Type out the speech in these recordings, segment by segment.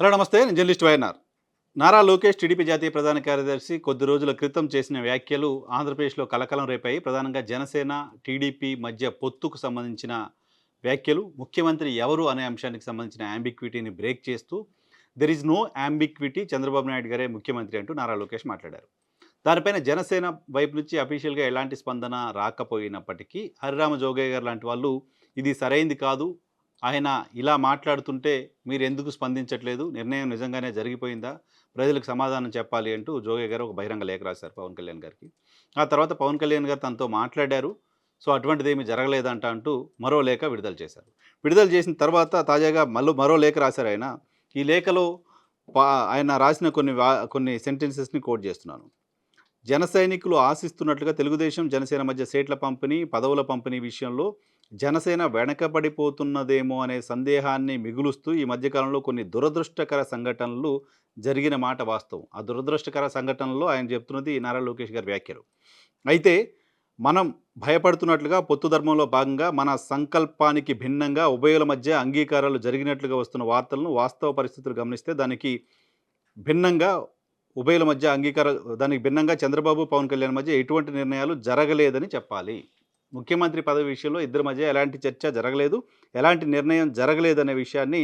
Hello నమస్తే నేను journalist YNR. Nara Lokesh TDP జాతీయ ప్రధాన కార్యదర్శి కొద్ది రోజుల క్రితం చేసిన వ్యాఖ్యలు ఆంధ్రప్రదేశ్లో కలకలం రేపాయి. ప్రధానంగా జనసేన టీడీపీ మధ్య పొత్తుకు సంబంధించిన వ్యాఖ్యలు. ముఖ్యమంత్రి ఎవరు అనే అంశానికి సంబంధించిన యాంబిక్విటీని బ్రేక్ చేస్తూ there is no ambiguity Chandrababu Naidu గారే ముఖ్యమంత్రి అంటూ నారా లోకేష్ మాట్లాడారు. దానిపైన జనసేన వైపు నుంచి అఫీషియల్గా ఎలాంటి స్పందన రాకపోయినప్పటికీ హరిరామ జోగయ్య గారు లాంటి వాళ్ళు ఇది సరైంది కాదు ఆయన ఇలా మాట్లాడుతుంటే మీరు ఎందుకు స్పందించట్లేదు? నిర్ణయం నిజంగానే జరిగిపోయిందా? ప్రజలకు సమాధానం చెప్పాలి అంటూ జోగే గారు ఒక బహిరంగ లేఖ రాశారు పవన్ కళ్యాణ్ గారికి. ఆ తర్వాత పవన్ కళ్యాణ్ గారు తనతో మాట్లాడారు. సో అటువంటిది ఏమీ జరగలేదంట అంటూ మరో లేఖ విడుదల చేశారు. విడుదల చేసిన తర్వాత తాజాగా మళ్ళీ మరో లేఖ రాశారు ఆయన. ఈ లేఖలో పా- ఆయన రాసిన కొన్ని వా- కొన్ని సెంటెన్సెస్ని కోట్ చేస్తున్నాను. జన సైనికులు ఆశిస్తున్నట్లుగా తెలుగుదేశం జనసేన మధ్య సీట్ల పంపిణీ పదవుల పంపిణీ విషయంలో జనసేన వెనకబడిపోతున్నదేమో అనే సందేహాన్ని మిగులుస్తూ ఈ మధ్యకాలంలో కొన్ని దురదృష్టకర సంఘటనలు జరిగిన మాట వాస్తవం. ఆ దురదృష్టకర సంఘటనలో ఆయన చెప్తున్నది నారా లోకేష్ గారి వ్యాఖ్యలు. అయితే మనం భయపడుతున్నట్లుగా పొత్తు ధర్మంలో భాగంగా మన సంకల్పానికి భిన్నంగా ఉభయుల మధ్య అంగీకారాలు జరిగినట్లుగా వస్తున్న వార్తలను వాస్తవ పరిస్థితులు గమనిస్తే దానికి భిన్నంగా ఉభయుల మధ్య అంగీకార దానికి భిన్నంగా చంద్రబాబు పవన్ కళ్యాణ్ మధ్య ఎటువంటి నిర్ణయాలు జరగలేదని చెప్పాలి. ముఖ్యమంత్రి పదవి విషయంలో ఇద్దరి మధ్య ఎలాంటి చర్చ జరగలేదు ఎలాంటి నిర్ణయం జరగలేదనే విషయాన్ని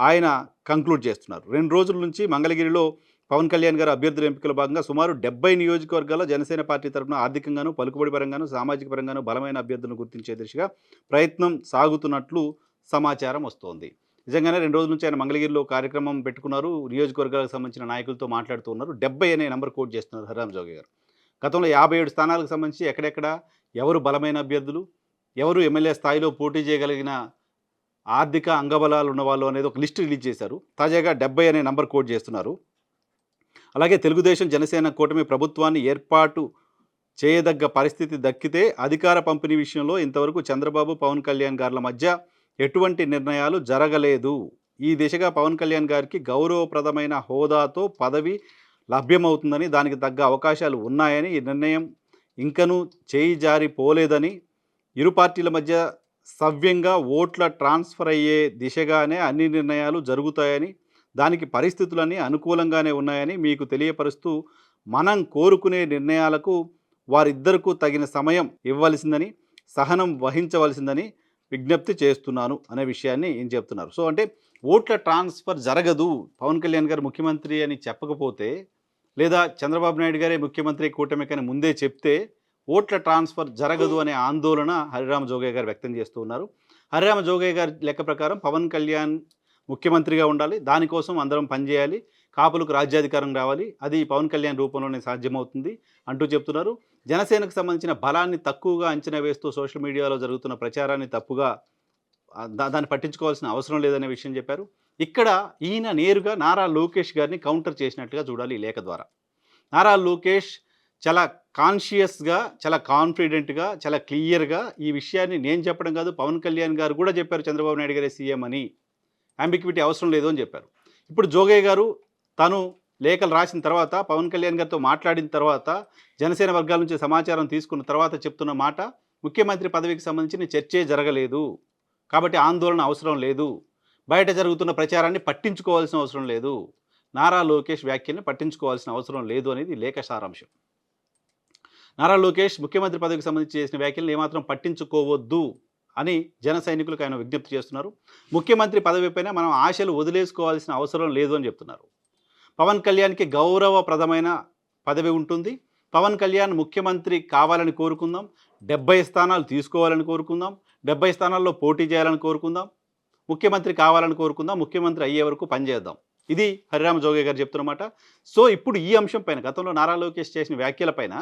ఆయన కంక్లూడ్ చేస్తున్నారు. రెండు రోజుల నుంచి మంగళగిరిలో పవన్ కళ్యాణ్ గారు అభ్యర్థుల ఎంపికలో భాగంగా సుమారు డెబ్బై నియోజకవర్గాల్లో జనసేన పార్టీ తరఫున ఆర్థికంగాను పలుకుబడి పరంగానూ సామాజిక పరంగాను బలమైన అభ్యర్థులను గుర్తించే దిశగా ప్రయత్నం సాగుతున్నట్లు సమాచారం వస్తోంది. నిజంగానే రెండు రోజుల నుంచి ఆయన మంగళగిరిలో కార్యక్రమం పెట్టుకున్నారు. నియోజకవర్గాలకు సంబంధించిన నాయకులతో మాట్లాడుతూ ఉన్నారు. డెబ్బై అనే నెంబర్ కోట్ చేస్తున్నారు హరిరామ్ జోగి గారు. గతంలో యాభై ఏడు స్థానాలకు సంబంధించి ఎక్కడెక్కడ ఎవరు బలమైన అభ్యర్థులు? ఎవరు ఎమ్మెల్యే స్థాయిలో పోటీ చేయగలిగిన ఆర్థిక అంగబలాలు ఉన్నవాళ్ళు అనేది ఒక లిస్ట్ రిలీజ్ చేశారు. తాజాగా డెబ్బై అనే నంబర్ కోట్ చేస్తున్నారు. అలాగే తెలుగుదేశం జనసేన కూటమి ప్రభుత్వాన్ని ఏర్పాటు చేయదగ్గ పరిస్థితి దక్కితే అధికార పంపిణీ విషయంలో ఇంతవరకు చంద్రబాబు పవన్ కళ్యాణ్ గారుల మధ్య ఎటువంటి నిర్ణయాలు జరగలేదు. ఈ దిశగా పవన్ కళ్యాణ్ గారికి గౌరవప్రదమైన హోదాతో పదవి లభ్యమవుతుందని దానికి తగ్గ అవకాశాలు ఉన్నాయని ఈ నిర్ణయం ఇంకనూ చేయి జారి పోలేదని ఇరు పార్టీల మధ్య సవ్యంగా ఓట్ల ట్రాన్స్ఫర్ అయ్యే దిశగానే అన్ని నిర్ణయాలు జరుగుతాయని దానికి పరిస్థితులన్నీ అనుకూలంగానే ఉన్నాయని మీకు తెలియపరుస్తూ మనం కోరుకునే నిర్ణయాలకు వారిద్దరకు తగిన సమయం ఇవ్వవలసిందని సహనం వహించవలసిందని విజ్ఞప్తి చేస్తున్నాను అనే విషయాన్ని ఏం చెప్తున్నారు. సో అంటే ఓట్ల ట్రాన్స్ఫర్ జరగదు. పవన్ కళ్యాణ్ గారు ముఖ్యమంత్రి అని చెప్పకపోతే లేదా చంద్రబాబు నాయుడు గారే ముఖ్యమంత్రి కూటమికని ముందే చెప్తే ఓట్ల ట్రాన్స్ఫర్ జరగదు అనే ఆందోళన హరిరామ జోగయ్య గారు వ్యక్తం చేస్తూ ఉన్నారు. హరిరామ జోగయ్య గారి లెక్క ప్రకారం పవన్ కళ్యాణ్ ముఖ్యమంత్రిగా ఉండాలి దానికోసం అందరం పనిచేయాలి కాపులకు రాజ్యాధికారం రావాలి అది పవన్ కళ్యాణ్ రూపంలోనే సాధ్యమవుతుంది అంటూ చెప్తున్నారు. జనసేనకు సంబంధించిన బలాన్ని తక్కువగా అంచనా వేస్తూ సోషల్ మీడియాలో జరుగుతున్న ప్రచారాన్ని తప్పుగా దాన్ని పట్టించుకోవాల్సిన అవసరం లేదనే విషయం చెప్పారు. ఇక్కడ ఈయన నేరుగా నారా లోకేష్ గారిని కౌంటర్ చేసినట్టుగా చూడాలి ఈ లేఖ ద్వారా. నారా లోకేష్ చాలా కాన్షియస్గా చాలా కాన్ఫిడెంట్గా చాలా క్లియర్గా ఈ విషయాన్ని నేను చెప్పడం కాదు పవన్ కళ్యాణ్ గారు కూడా చెప్పారు చంద్రబాబు నాయుడు గారే సీఎం అని. అంబిక్విటీ అవసరం లేదు అని చెప్పారు. ఇప్పుడు జోగయ్య గారు తను లేఖలు రాసిన తర్వాత పవన్ కళ్యాణ్ గారితో మాట్లాడిన తర్వాత జనసేన వర్గాల నుంచి సమాచారం తీసుకున్న తర్వాత చెప్తున్న మాట ముఖ్యమంత్రి పదవికి సంబంధించిన చర్చే జరగలేదు. కాబట్టి ఆందోళన అవసరం లేదు. బయట జరుగుతున్న ప్రచారాన్ని పట్టించుకోవాల్సిన అవసరం లేదు. నారా లోకేష్ వ్యాఖ్యల్ని పట్టించుకోవాల్సిన అవసరం లేదు అనేది లేఖ సారాంశం. నారా లోకేష్ ముఖ్యమంత్రి పదవికి సంబంధించి చేసిన వ్యాఖ్యలను ఏమాత్రం పట్టించుకోవద్దు అని జన సైనికులకు ఆయన విజ్ఞప్తి చేస్తున్నారు. ముఖ్యమంత్రి పదవిపైన మనం ఆశలు వదిలేసుకోవాల్సిన అవసరం లేదు అని చెప్తున్నారు. పవన్ కళ్యాణ్కి గౌరవప్రదమైన పదవి ఉంటుంది. పవన్ కళ్యాణ్ ముఖ్యమంత్రి కావాలని కోరుకుందాం. డెబ్బై స్థానాలు తీసుకోవాలని కోరుకుందాం. డెబ్బై స్థానాల్లో పోటీ చేయాలని కోరుకుందాం. ముఖ్యమంత్రి కావాలని కోరుకుందాం. ముఖ్యమంత్రి అయ్యే వరకు పనిచేద్దాం ఇది హరిరామ జోగే గారు చెప్తున్నమాట. సో ఇప్పుడు ఈ అంశం పైన గతంలో నారా లోకేష్ చేసిన వ్యాఖ్యలపైన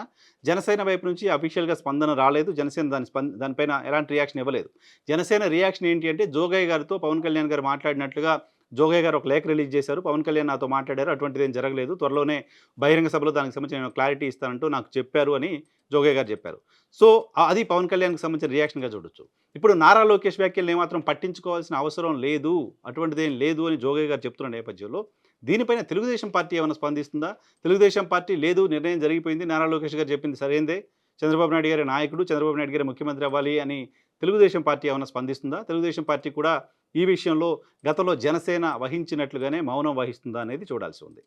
జనసేన వైపు నుంచి అఫీషియల్గా స్పందన రాలేదు. జనసేన దాని స్పంద దానిపైన ఎలాంటి రియాక్షన్ ఇవ్వలేదు. జనసేన రియాక్షన్ ఏంటి అంటే జోగయ్య గారితో పవన్ కళ్యాణ్ గారు మాట్లాడినట్లుగా జోగయ్య గారు ఒక లేఖ రిలీజ్ చేశారు. పవన్ కళ్యాణ్ నాతో మాట్లాడారు. అటువంటిది ఏం జరగలేదు. త్వరలోనే బహిరంగ సభలో దానికి సంబంధించిన నేను క్లారిటీ ఇస్తానంటూ నాకు చెప్పారు అని జోగయ్య గారు చెప్పారు. సో అది పవన్ కళ్యాణ్కి సంబంధించిన రియాక్షన్గా చూడొచ్చు. ఇప్పుడు నారా లోకేష్ వ్యాఖ్యలు ఏమాత్రం పట్టించుకోవాల్సిన అవసరం లేదు అటువంటిది ఏం లేదు అని జోగయ్య గారు చెప్తున్న నేపథ్యంలో దీనిపైన తెలుగుదేశం పార్టీ ఏమైనా స్పందిస్తుందా? తెలుగుదేశం పార్టీ లేదు నిర్ణయం జరిగిపోయింది. నారా లోకేష్ గారు చెప్పింది సరైందే. చంద్రబాబు నాయుడు గారి నాయకుడు. చంద్రబాబు నాయుడు గారి ముఖ్యమంత్రి అవ్వాలి అని తెలుగుదేశం పార్టీ ఏమైనా స్పందిస్తుందా? తెలుగుదేశం పార్టీ కూడా ఈ విషయంలో గతంలో జనసేన వహించినట్లుగానే మౌనం వహిస్తుందా అనేది చూడాల్సి ఉంది.